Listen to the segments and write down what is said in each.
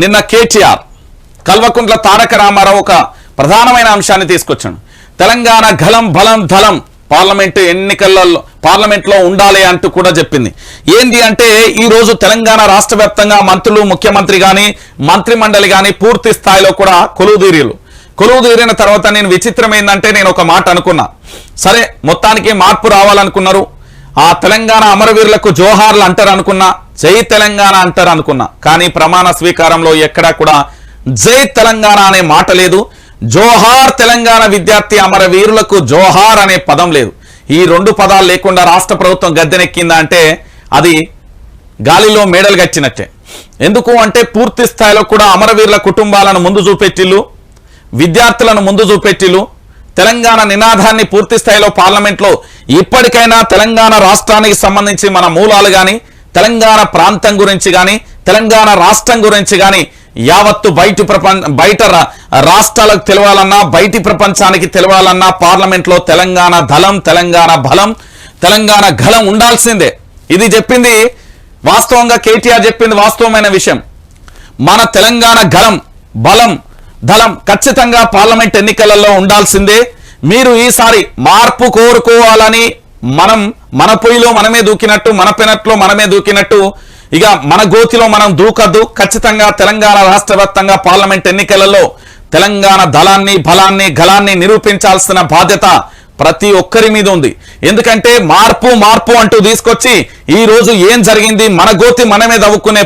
నిన్న కేటీఆర్ కల్వకుంట్ల తారక రామారావు ఒక ప్రధానమైన అంశాన్ని తీసుకొచ్చాడు. తెలంగాణ గలం బలం ధలం పార్లమెంటు ఎన్నికలలో పార్లమెంట్లో ఉండాలి అంటూ కూడా చెప్పింది. ఏంది అంటే ఈ రోజు తెలంగాణ రాష్ట్ర వ్యాప్తంగా మంత్రులు ముఖ్యమంత్రి కానీ మంత్రి మండలి కానీ పూర్తి స్థాయిలో కూడా కొలువుదీరీలు కొలువుదీరిన తర్వాత నేను విచిత్రం ఏంటంటే నేను ఒక మాట అనుకున్నా. సరే మొత్తానికి మార్పు రావాలనుకున్నారు. ఆ తెలంగాణ అమరవీరులకు జోహార్లు అంటారు అనుకున్నా జై తెలంగాణ అంటారు అనుకున్నా. కానీ ప్రమాణ స్వీకారంలో ఎక్కడా కూడా జై తెలంగాణ అనే మాట లేదు. జోహార్ తెలంగాణ విద్యార్థి అమరవీరులకు జోహార్ అనే పదం లేదు. ఈ రెండు పదాలు లేకుండా రాష్ట్ర ప్రభుత్వం గద్దెనెక్కిందా అంటే అది గాలిలో మేడలు గచ్చినట్టే. ఎందుకు అంటే పూర్తి స్థాయిలో కూడా అమరవీరుల కుటుంబాలను ముందు చూపెట్టిల్లు విద్యార్థులను ముందు చూపెట్టిల్లు. తెలంగాణ నినాదాన్ని పూర్తి స్థాయిలో పార్లమెంట్లో ఇప్పటికైనా తెలంగాణ రాష్ట్రానికి సంబంధించి మన మూలాలు కానీ తెలంగాణ ప్రాంతం గురించి కానీ తెలంగాణ రాష్ట్రం గురించి కానీ యావత్తు బయటి ప్రపంచ బయట రా- రాష్ట్రాలకు తెలవాలన్నా బయటి ప్రపంచానికి తెలవాలన్నా పార్లమెంట్లో తెలంగాణ దళం తెలంగాణ బలం తెలంగాణ గలం ఉండాల్సిందే. ఇది చెప్పింది వాస్తవంగా కేటీఆర్ చెప్పింది వాస్తవమైన విషయం. మన తెలంగాణ గలం బలం దళం ఖచ్చితంగా పార్లమెంట్ ఎన్నికలలో ఉండాల్సిందే. మీరు ఈసారి మార్పు కోరుకోవాలని మనం మన పొయ్యిలో మనమే దూకినట్టు మన పెనట్లో మనమే దూకినట్టు ఇక మన గోతిలో మనం దూకద్దు. ఖచ్చితంగా తెలంగాణ రాష్ట్ర వ్యాప్తంగా పార్లమెంట్ ఎన్నికలలో తెలంగాణ దళాన్ని బలాన్ని గలాన్ని నిరూపించాల్సిన బాధ్యత ప్రతి ఒక్కరి మీద ఉంది. ఎందుకంటే మార్పు మార్పు అంటూ తీసుకొచ్చి ఈ రోజు ఏం జరిగింది మన గోతి మనమే దవ్వుకునే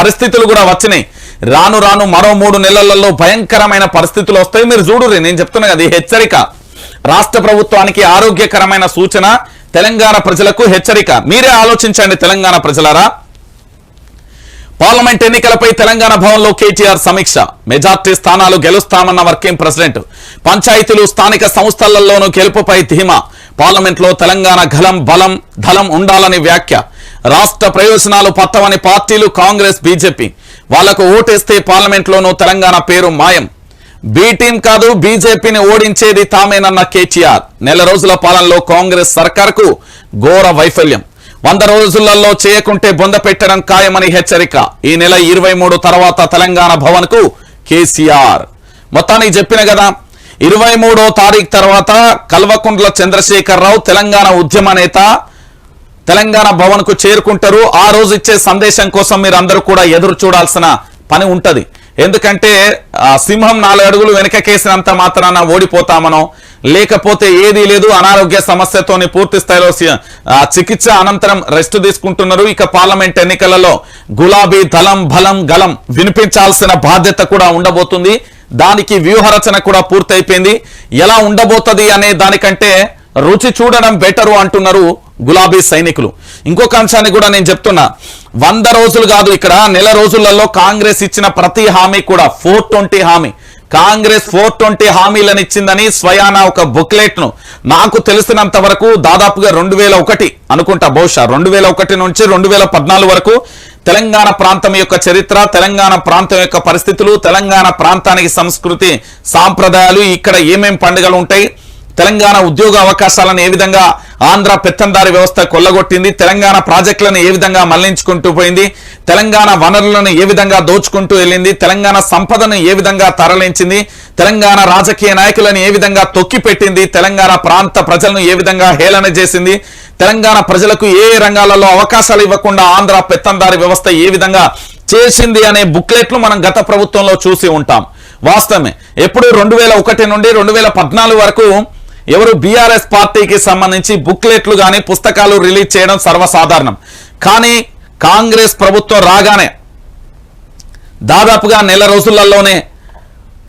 పరిస్థితులు కూడా వచ్చినాయి. రాను రాను మరో మూడు నెలలలో భయంకరమైన పరిస్థితులు వస్తాయి. మీరు చూడు నేను చెప్తున్నా కదా హెచ్చరిక. రాష్ట్ర ప్రభుత్వానికి ఆరోగ్యకరమైన సూచన తెలంగాణ ప్రజలకు హెచ్చరిక. మీరే ఆలోచించండి తెలంగాణ ప్రజలారా. పార్లమెంట్ ఎన్నికలపై తెలంగాణ భవన్లో కేటీఆర్ సమీక్ష. మెజార్టీ స్థానాలు గెలుస్తామన్న వర్కింగ్ ప్రెసిడెంట్. పంచాయతీలు స్థానిక సంస్థలలోనూ గెలుపుపై ధీమా. పార్లమెంట్లో తెలంగాణ గలం బలం ధలం ఉండాలని వ్యాఖ్య. రాష్ట్ర ప్రయోజనాలు పట్టవని పార్టీలు కాంగ్రెస్ బీజేపీ. వాళ్ళకు ఓటేస్తే పార్లమెంట్లోనూ తెలంగాణ పేరు మాయం. బి టీం కాదు బీజేపీని ఓడించేది తామేనన్న కేటీఆర్. నెల రోజుల పాలనలో కాంగ్రెస్ సర్కార్కు ఘోర వైఫల్యం. వంద రోజులలో చేయకుంటే బొంద పెట్టడం ఖాయమని హెచ్చరిక. ఈ నెల ఇరవై తర్వాత తెలంగాణ భవన్కు కేసీఆర్. మొత్తానికి చెప్పిన కదా ఇరవై మూడో తారీఖు తర్వాత కల్వకుంట్ల చంద్రశేఖరరావు తెలంగాణ ఉద్యమ నేత తెలంగాణ భవన్కు చేరుకుంటారు. ఆ రోజు ఇచ్చే సందేశం కోసం మీరు అందరూ కూడా ఎదురు చూడాల్సిన పని ఉంటది. ఎందుకంటే ఆ సింహం నాలుగు అడుగులు వెనకకేసినంత మాత్రాన ఓడిపోతామనో లేకపోతే ఏదీ లేదు అనారోగ్య సమస్యతోని పూర్తి స్థాయిలో చికిత్స అనంతరం రెస్ట్ తీసుకుంటున్నారు. ఇక పార్లమెంట్ ఎన్నికలలో గులాబీ దళం బలం గలం వినిపించాల్సిన బాధ్యత కూడా ఉండబోతుంది. దానికి వ్యూహరచన కూడా పూర్తయిపోయింది. ఎలా ఉండబోతుంది అనే దానికంటే రుచి చూడడం బెటరు అంటున్నారు గులాబీ సైనికులు. ఇంకొక అంశాన్ని కూడా నేను చెప్తున్నా. వంద రోజులు కాదు ఇక్కడ నెల రోజులలో కాంగ్రెస్ ఇచ్చిన ప్రతి హామీ కూడా ఫోర్ ట్వంటీ హామీ. కాంగ్రెస్ ఫోర్ ట్వంటీ హామీలను ఇచ్చిందని స్వయాన ఒక బుక్లెట్ను నాకు తెలిసినంత వరకు దాదాపుగా రెండు వేల ఒకటి అనుకుంటా బహుశా రెండు వేల ఒకటి నుంచి రెండు వేల పద్నాలుగు వరకు తెలంగాణ ప్రాంతం యొక్క చరిత్ర తెలంగాణ ప్రాంతం యొక్క పరిస్థితులు తెలంగాణ ప్రాంతానికి సంస్కృతి సాంప్రదాయాలు ఇక్కడ ఏమేం పండుగలు ఉంటాయి తెలంగాణ ఉద్యోగ అవకాశాలను ఏ విధంగా ఆంధ్ర పెత్తందారి వ్యవస్థ కొల్లగొట్టింది తెలంగాణ ప్రాజెక్టులను ఏ విధంగా మళ్ళించుకుంటూ పోయింది తెలంగాణ వనరులను ఏ విధంగా దోచుకుంటూ వెళ్ళింది తెలంగాణ సంపదను ఏ విధంగా తరలించింది తెలంగాణ రాజకీయ నాయకులను ఏ విధంగా తొక్కిపెట్టింది తెలంగాణ ప్రాంత ప్రజలను ఏ విధంగా హేళన చేసింది తెలంగాణ ప్రజలకు ఏ ఏ రంగాలలో అవకాశాలు ఇవ్వకుండా ఆంధ్ర పెత్తందారి వ్యవస్థ ఏ విధంగా చేసింది అనే బుక్లెట్లు మనం గత ప్రభుత్వంలో చూసి ఉంటాం. వాస్తవమే. ఎప్పుడు రెండు వేల ఒకటి నుండి రెండు వేల పద్నాలుగు వరకు ఎవరు బీఆర్ఎస్ పార్టీకి సంబంధించి బుక్లెట్లు కానీ పుస్తకాలు రిలీజ్ చేయడం సర్వసాధారణం. కానీ కాంగ్రెస్ ప్రభుత్వం రాగానే దాదాపుగా నెల రోజులలోనే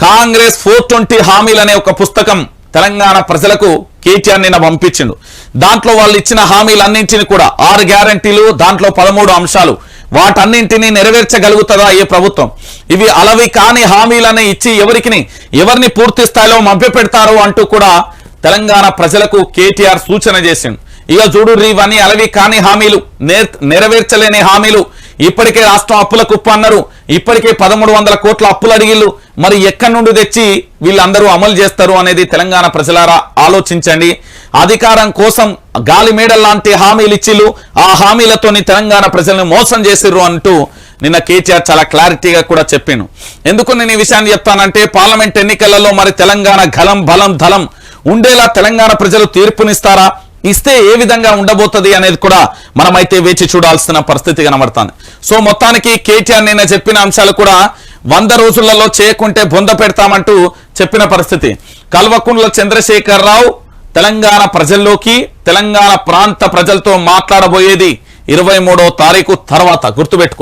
కాంగ్రెస్ ఫోర్ ట్వంటీ హామీలు అనే ఒక పుస్తకం తెలంగాణ ప్రజలకు కేటీఆర్ నిన్న పంపించిండు. దాంట్లో వాళ్ళు ఇచ్చిన హామీలన్నింటినీ కూడా ఆరు గ్యారంటీలు దాంట్లో పదమూడు అంశాలు వాటన్నింటినీ నెరవేర్చగలుగుతుందా ఈ ప్రభుత్వం? ఇవి అలవి కాని హామీలని ఇచ్చి ఎవరికి ఎవరిని పూర్తి స్థాయిలో మభ్యపెడతారు అంటూ కూడా తెలంగాణ ప్రజలకు కేటీఆర్ సూచన చేసిండు. ఇక చూడు ఇవన్నీ అలవి కాని హామీలు నేర్- నెరవేర్చలేని హామీలు. ఇప్పటికే రాష్ట్రం అప్పుల కుప్ప అన్నారు. ఇప్పటికే పదమూడు వందల కోట్ల అప్పులు అడిగిళ్ళు. మరి ఎక్కడి నుండి తెచ్చి వీళ్ళందరూ అమలు చేస్తారు అనేది తెలంగాణ ప్రజలారా ఆలోచించండి. అధికారం కోసం గాలి మేడల్లాంటి హామీలు ఇచ్చిళ్ళు. ఆ హామీలతోని తెలంగాణ ప్రజలను మోసం చేసిర్రు అంటూ నిన్న కేటీఆర్ చాలా క్లారిటీగా కూడా చెప్పాను ఎందుకు నేను ఈ విషయాన్ని చెప్తానంటే పార్లమెంట్ ఎన్నికలలో మరి తెలంగాణ గలం బలం ధలం ఉండేలా తెలంగాణ ప్రజలు తీర్పునిస్తారా? ఇస్తే ఏ విధంగా ఉండబోతుంది అనేది కూడా మనమైతే వేచి చూడాల్సిన పరిస్థితి కనబడుతుంది. సో మొత్తానికి కేటీఆర్ నిన్న చెప్పిన అంశాలు కూడా వంద రోజులలో చేయకుంటే బొంద పెడతామంటూ చెప్పిన పరిస్థితి. కల్వకుంట్ల చంద్రశేఖర్ రావు తెలంగాణ ప్రజల్లోకి తెలంగాణ ప్రాంత ప్రజలతో మాట్లాడబోయేది ఇరవై మూడో తారీఖు తర్వాత గుర్తుపెట్టుకో